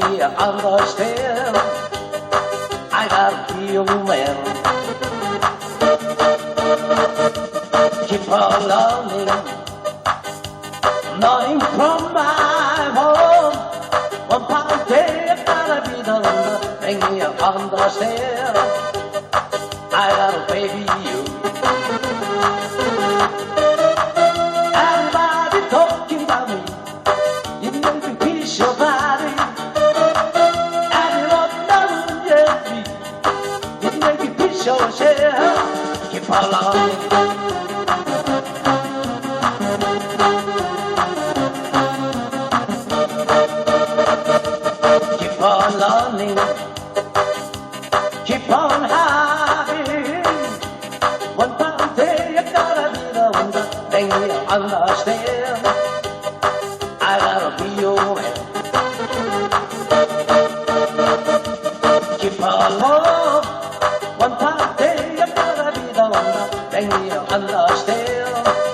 you understand? I gotta be your man. Keep on loving, knowing from my home. One fine day I gotta be the one make me understand. I gotta baby Loving. Keep on having. One fine day you gotta be the one that make me understand. I gotta be your man. Keep on love. One fine day you gotta be the one that make me understand.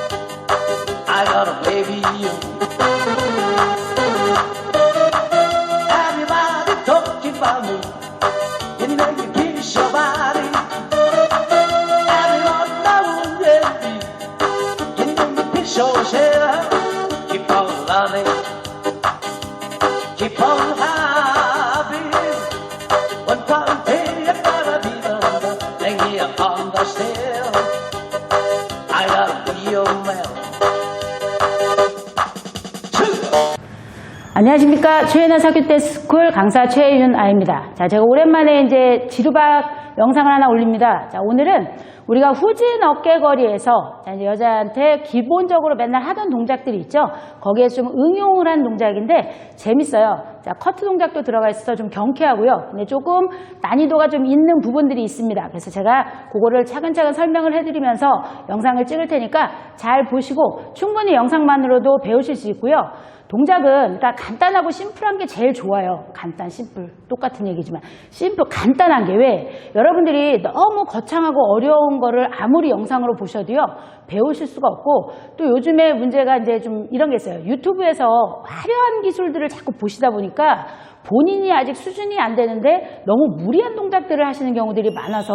안녕하십니까. 최연아 사교대 스쿨 강사 최윤 아입니다. 자, 제가 오랜만에 이제 지루박 영상을 하나 올립니다. 자, 오늘은 우리가 후진 어깨거리에서 자, 이제 여자한테 기본적으로 맨날 하던 동작들이 있죠. 거기에 좀 응용을 한 동작인데 재밌어요. 자, 커트 동작도 들어가 있어서 좀 경쾌하고요. 근데 조금 난이도가 좀 있는 부분들이 있습니다. 그래서 제가 그거를 차근차근 설명을 해드리면서 영상을 찍을 테니까 잘 보시고 충분히 영상만으로도 배우실 수 있고요. 동작은 그러니까 간단하고 심플한 게 제일 좋아요. 간단, 심플. 똑같은 얘기지만. 심플, 간단한 게 왜? 여러분들이 너무 거창하고 어려운 거를 아무리 영상으로 보셔도요, 배우실 수가 없고, 또 요즘에 문제가 이제 좀 이런 게 있어요. 유튜브에서 화려한 기술들을 자꾸 보시다 보니까 본인이 아직 수준이 안 되는데 너무 무리한 동작들을 하시는 경우들이 많아서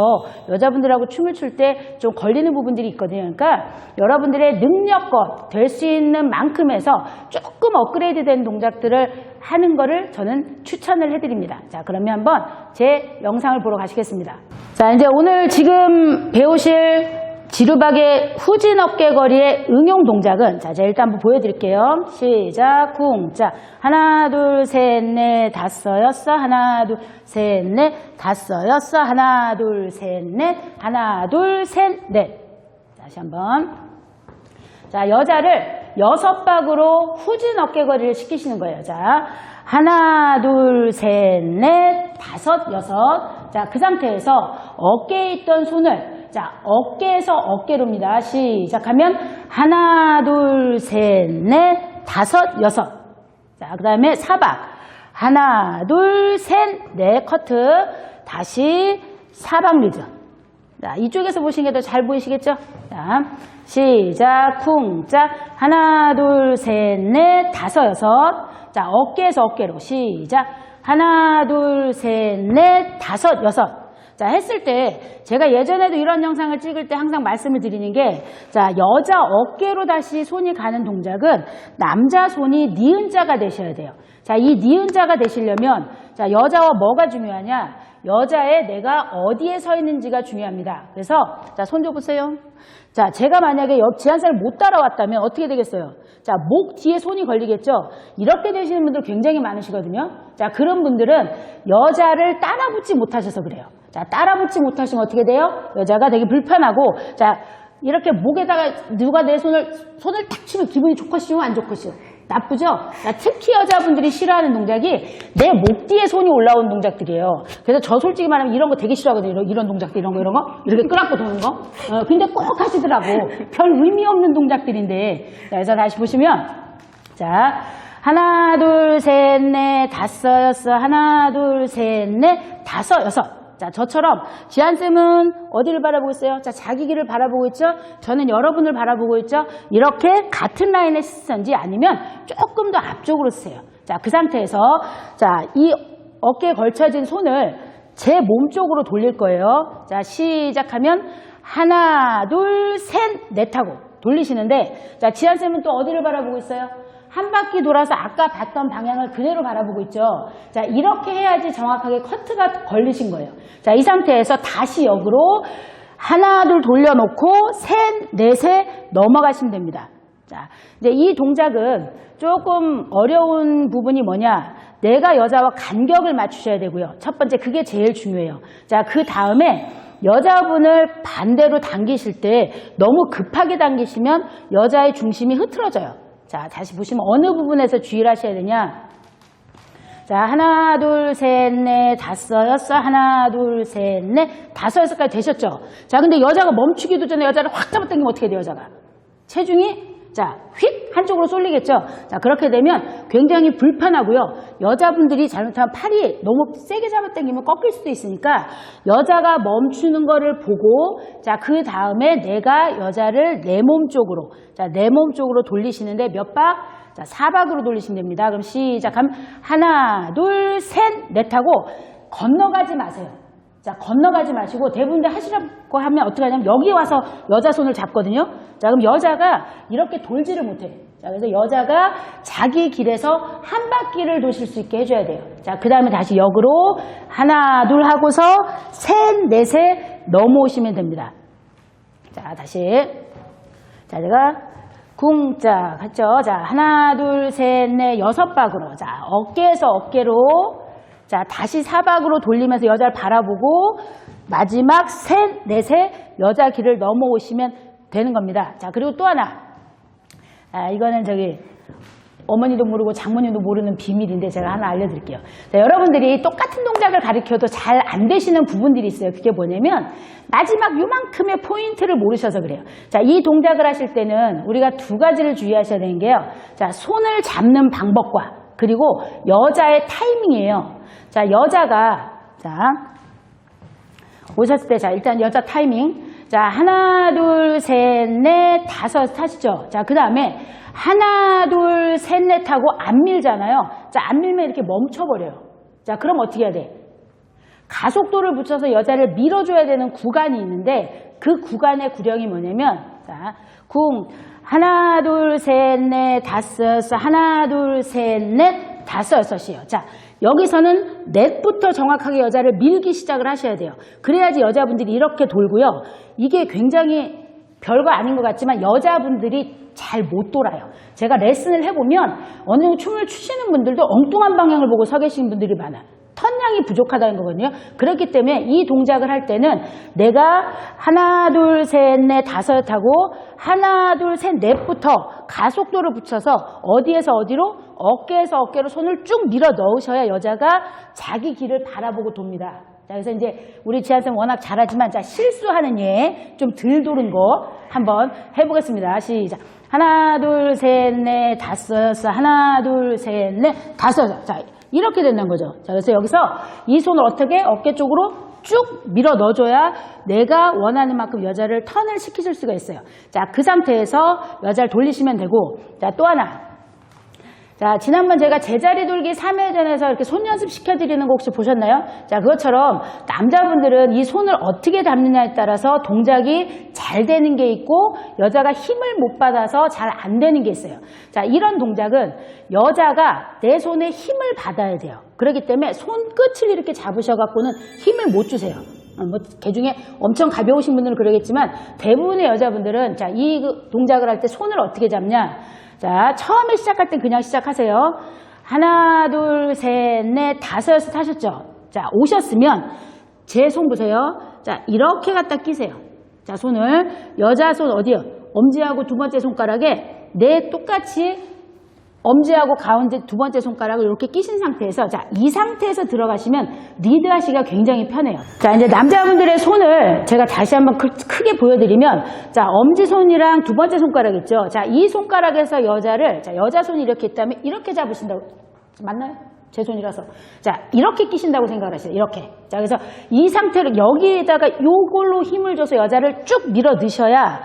여자분들하고 춤을 출 때 좀 걸리는 부분들이 있거든요. 그러니까 여러분들의 능력껏 될 수 있는 만큼에서 조금 업그레이드 된 동작들을 하는 거를 저는 추천을 해드립니다. 자, 그러면 한번 제 영상을 보러 가시겠습니다. 자, 이제 오늘 지금 배우실 지루박의 후진 어깨거리의 응용 동작은 자, 제가 일단 한번 보여드릴게요. 시작, 쿵. 자, 하나, 둘, 셋, 넷, 다섯, 여섯, 하나, 둘, 셋, 넷, 다섯, 여섯, 하나, 둘, 셋, 넷, 하나, 둘, 셋, 넷. 다시 한번. 자, 여자를 여섯 박으로 후진 어깨거리를 시키시는 거예요. 자, 하나, 둘, 셋, 넷, 다섯, 여섯. 자, 그 상태에서 어깨에 있던 손을 자, 어깨에서 어깨로입니다. 시작하면 하나, 둘, 셋, 넷, 다섯, 여섯. 자, 그 다음에 사박. 하나, 둘, 셋, 넷, 커트. 다시 사박 리즈. 자, 이쪽에서 보시는 게 더 잘 보이시겠죠? 자, 시작, 쿵, 짝. 하나, 둘, 셋, 넷, 다섯, 여섯. 자, 어깨에서 어깨로. 시작. 하나, 둘, 셋, 넷, 다섯, 여섯. 자, 했을 때, 제가 예전에도 이런 영상을 찍을 때 항상 말씀을 드리는 게, 자, 여자 어깨로 다시 손이 가는 동작은 남자 손이 니은자가 되셔야 돼요. 자, 이 니은자가 되시려면, 자, 여자와 뭐가 중요하냐? 여자의 내가 어디에 서 있는지가 중요합니다. 그래서, 자, 손 줘보세요. 자, 제가 만약에 옆 지한살을 못 따라왔다면 어떻게 되겠어요? 자, 목 뒤에 손이 걸리겠죠? 이렇게 되시는 분들 굉장히 많으시거든요. 자, 그런 분들은 여자를 따라붙지 못하셔서 그래요. 자, 따라붙지 못하시면 어떻게 돼요? 여자가 되게 불편하고, 자, 이렇게 목에다가 누가 내 손을, 손을 탁 치면 기분이 좋겠시요? 안 좋겠시요? 나쁘죠? 자, 특히 여자분들이 싫어하는 동작이 내 목 뒤에 손이 올라온 동작들이에요. 그래서 저 솔직히 말하면 이런 거 되게 싫어하거든요. 이런, 동작들, 이런 거, 이런 거. 이렇게 끌어안고 도는 거. 어, 근데 꼭 하시더라고. 별 의미 없는 동작들인데. 자, 그래서 다시 보시면, 자, 하나, 둘, 셋, 넷, 다섯, 여섯, 하나, 둘, 셋, 넷, 다섯, 여섯. 자, 저처럼 지한쌤은 어디를 바라보고 있어요? 자, 자기 길을 바라보고 있죠? 저는 여러분을 바라보고 있죠? 이렇게 같은 라인에 쓰든지 아니면 조금 더 앞쪽으로 쓰세요. 자, 그 상태에서 자, 이 어깨에 걸쳐진 손을 제 몸 쪽으로 돌릴 거예요. 자, 시작하면 하나, 둘, 셋, 넷 하고 돌리시는데 자, 지한쌤은 또 어디를 바라보고 있어요? 한 바퀴 돌아서 아까 봤던 방향을 그대로 바라보고 있죠. 자, 이렇게 해야지 정확하게 커트가 걸리신 거예요. 자, 이 상태에서 다시 역으로 하나, 둘 돌려놓고 셋, 넷에 넘어가시면 됩니다. 자, 이제 이 동작은 조금 어려운 부분이 뭐냐? 내가 여자와 간격을 맞추셔야 되고요. 첫 번째, 그게 제일 중요해요. 자, 그 다음에 여자분을 반대로 당기실 때 너무 급하게 당기시면 여자의 중심이 흐트러져요. 자, 다시 보시면 어느 부분에서 주의를 하셔야 되냐? 자, 하나, 둘, 셋, 넷, 다섯, 여섯, 하나, 둘, 셋, 넷, 다섯, 여섯까지 되셨죠? 자, 근데 여자가 멈추기도 전에 여자를 확 잡아당기면 어떻게 돼요, 여자가? 체중이, 자, 휙! 한쪽으로 쏠리겠죠? 자, 그렇게 되면 굉장히 불편하고요. 여자분들이 잘못하면 팔이 너무 세게 잡아당기면 꺾일 수도 있으니까 여자가 멈추는 거를 보고, 자, 그 다음에 내가 여자를 내 몸 쪽으로, 자, 내 몸 쪽으로 돌리시는데 몇 박? 자, 사박으로 돌리시면 됩니다. 그럼 시작하면 하나, 둘, 셋, 넷 하고 건너가지 마세요. 자, 건너가지 마시고 대부분들 하시라고 하면 어떻게 하냐면 여기 와서 여자 손을 잡거든요. 자, 그럼 여자가 이렇게 돌지를 못해. 자, 그래서 여자가 자기 길에서 한 바퀴를 도실 수 있게 해줘야 돼요. 자, 그 다음에 다시 역으로 하나, 둘 하고서 셋, 넷에 넘어오시면 됩니다. 자, 다시. 자, 제가 궁짝 했죠. 자, 하나, 둘, 셋, 넷, 여섯 박으로. 자, 어깨에서 어깨로. 자, 다시 사박으로 돌리면서 여자를 바라보고 마지막 셋, 넷에 여자 길을 넘어오시면 되는 겁니다. 자, 그리고 또 하나. 아, 이거는 저기 어머니도 모르고 장모님도 모르는 비밀인데 제가 하나 알려드릴게요. 자, 여러분들이 똑같은 동작을 가르쳐도 잘 안 되시는 부분들이 있어요. 그게 뭐냐면 마지막 요만큼의 포인트를 모르셔서 그래요. 자, 이 동작을 하실 때는 우리가 두 가지를 주의하셔야 되는 게요. 자, 손을 잡는 방법과 그리고 여자의 타이밍이에요. 자, 여자가 자 오셨을 때 자 일단 여자 타이밍 자 하나 둘 셋 넷 다섯 타시죠. 자 그 다음에 하나 둘 셋 넷 하고 안 밀잖아요. 자 안 밀면 이렇게 멈춰버려요. 자 그럼 어떻게 해야 돼? 가속도를 붙여서 여자를 밀어줘야 되는 구간이 있는데 그 구간의 구령이 뭐냐면 자, 궁 하나 둘 셋 넷 다섯 하나 둘 셋 넷 다섯 여섯이요. 자 여기서는 넷부터 정확하게 여자를 밀기 시작을 하셔야 돼요. 그래야지 여자분들이 이렇게 돌고요. 이게 굉장히 별거 아닌 것 같지만 여자분들이 잘 못 돌아요. 제가 레슨을 해보면 어느 춤을 추시는 분들도 엉뚱한 방향을 보고 서 계시는 분들이 많아요. 턴량이 부족하다는 거거든요. 그렇기 때문에 이 동작을 할 때는 내가 하나, 둘, 셋, 넷, 다섯 하고 하나, 둘, 셋, 넷부터 가속도를 붙여서 어디에서 어디로 어깨에서 어깨로 손을 쭉 밀어 넣으셔야 여자가 자기 길을 바라보고 돕니다. 자, 그래서 이제 우리 지한쌤 워낙 잘하지만 자, 실수하는 예, 좀 덜 도는 거 한번 해보겠습니다. 시작. 하나, 둘, 셋, 넷, 다섯. 하나, 둘, 셋, 넷, 다섯. 자, 이렇게 된다는 거죠. 자, 그래서 여기서 이 손을 어떻게 어깨 쪽으로 쭉 밀어 넣어줘야 내가 원하는 만큼 여자를 턴을 시키실 수가 있어요. 자, 그 상태에서 여자를 돌리시면 되고, 자, 또 하나. 자, 지난번 제가 제자리 돌기 3회 전에서 이렇게 손 연습 시켜드리는 거 혹시 보셨나요? 자, 그것처럼 남자분들은 이 손을 어떻게 잡느냐에 따라서 동작이 잘 되는 게 있고 여자가 힘을 못 받아서 잘 안 되는 게 있어요. 자, 이런 동작은 여자가 내 손에 힘을 받아야 돼요. 그렇기 때문에 손끝을 이렇게 잡으셔갖고는 힘을 못 주세요. 어, 뭐, 개 중에 엄청 가벼우신 분들은 그러겠지만 대부분의 여자분들은 자, 이그 동작을 할 때 손을 어떻게 잡냐? 자, 처음에 시작할 땐 그냥 시작하세요. 하나, 둘, 셋, 넷, 다섯, 여섯 하셨죠? 자, 오셨으면 제 손 보세요. 자, 이렇게 갖다 끼세요. 자, 손을 여자 손 어디요? 엄지하고 두 번째 손가락에 내 똑같이 엄지하고 가운데 두 번째 손가락을 이렇게 끼신 상태에서 자, 이 상태에서 들어가시면 리드 하시기가 굉장히 편해요. 자, 이제 남자분들의 손을 제가 다시 한번 크, 크게 보여드리면 자, 엄지손이랑 두 번째 손가락 있죠. 자, 이 손가락에서 여자를 자, 여자 손이 이렇게 있다면 이렇게 잡으신다고 맞나요? 제 손이라서 자 이렇게 끼신다고 생각을 하세요 이렇게 자 그래서 이 상태로 여기에다가 요걸로 힘을 줘서 여자를 쭉 밀어 넣으셔야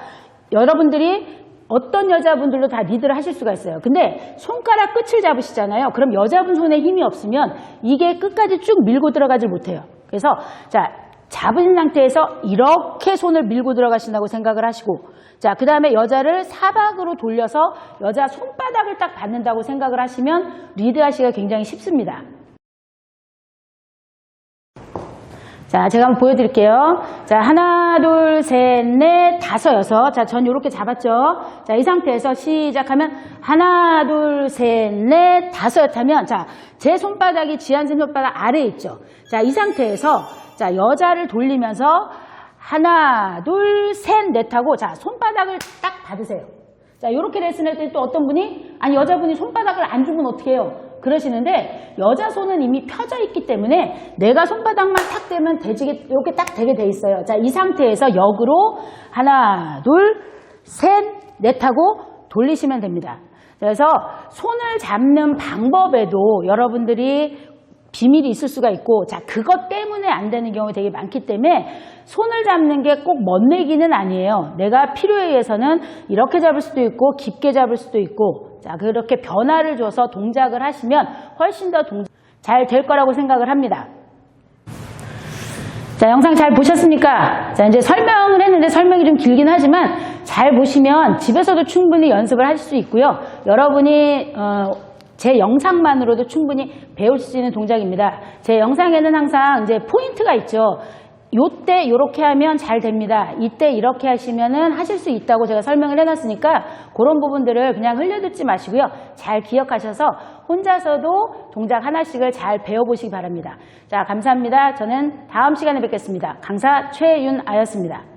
여러분들이 어떤 여자분들도 다 리드를 하실 수가 있어요. 근데 손가락 끝을 잡으시잖아요. 그럼 여자분 손에 힘이 없으면 이게 끝까지 쭉 밀고 들어가질 못해요. 그래서 자 잡은 상태에서 이렇게 손을 밀고 들어가신다고 생각을 하시고 자 그 다음에 여자를 사박으로 돌려서 여자 손바닥을 딱 받는다고 생각을 하시면 리드하시기가 굉장히 쉽습니다. 자, 제가 한번 보여드릴게요. 자, 하나, 둘, 셋, 넷, 다섯, 여섯. 자, 전 이렇게 잡았죠. 자, 이 상태에서 시작하면 하나, 둘, 셋, 넷, 다섯 하면 자, 제 손바닥이 지한쌤 손바닥 아래에 있죠. 자, 이 상태에서 자, 여자를 돌리면서 하나, 둘, 셋, 넷 하고 자, 손바닥을 딱 받으세요. 자, 이렇게 레슨 할 때 또 어떤 분이 아니 여자분이 손바닥을 안 주면 어떻게 해요? 그러시는데 여자 손은 이미 펴져 있기 때문에 내가 손바닥만 탁 대면 대지게 이렇게 딱 되게 돼 있어요. 자, 이 상태에서 역으로 하나, 둘, 셋, 넷 하고 돌리시면 됩니다. 그래서 손을 잡는 방법에도 여러분들이 비밀이 있을 수가 있고 자 그것 때문에 안 되는 경우 되게 많기 때문에 손을 잡는 게 꼭 멋내기는 아니에요. 내가 필요에 의해서는 이렇게 잡을 수도 있고 깊게 잡을 수도 있고 자 그렇게 변화를 줘서 동작을 하시면 훨씬 더 잘 될 거라고 생각을 합니다. 자, 영상 잘 보셨습니까? 자, 이제 설명을 했는데 설명이 좀 길긴 하지만 잘 보시면 집에서도 충분히 연습을 할 수 있고요. 여러분이 어, 제 영상만으로도 충분히 배울 수 있는 동작입니다. 제 영상에는 항상 이제 포인트가 있죠. 요때 이렇게 하면 잘 됩니다. 이때 이렇게 하시면은 하실 수 있다고 제가 설명을 해놨으니까 그런 부분들을 그냥 흘려듣지 마시고요. 잘 기억하셔서 혼자서도 동작 하나씩을 잘 배워보시기 바랍니다. 자, 감사합니다. 저는 다음 시간에 뵙겠습니다. 강사 최윤아였습니다.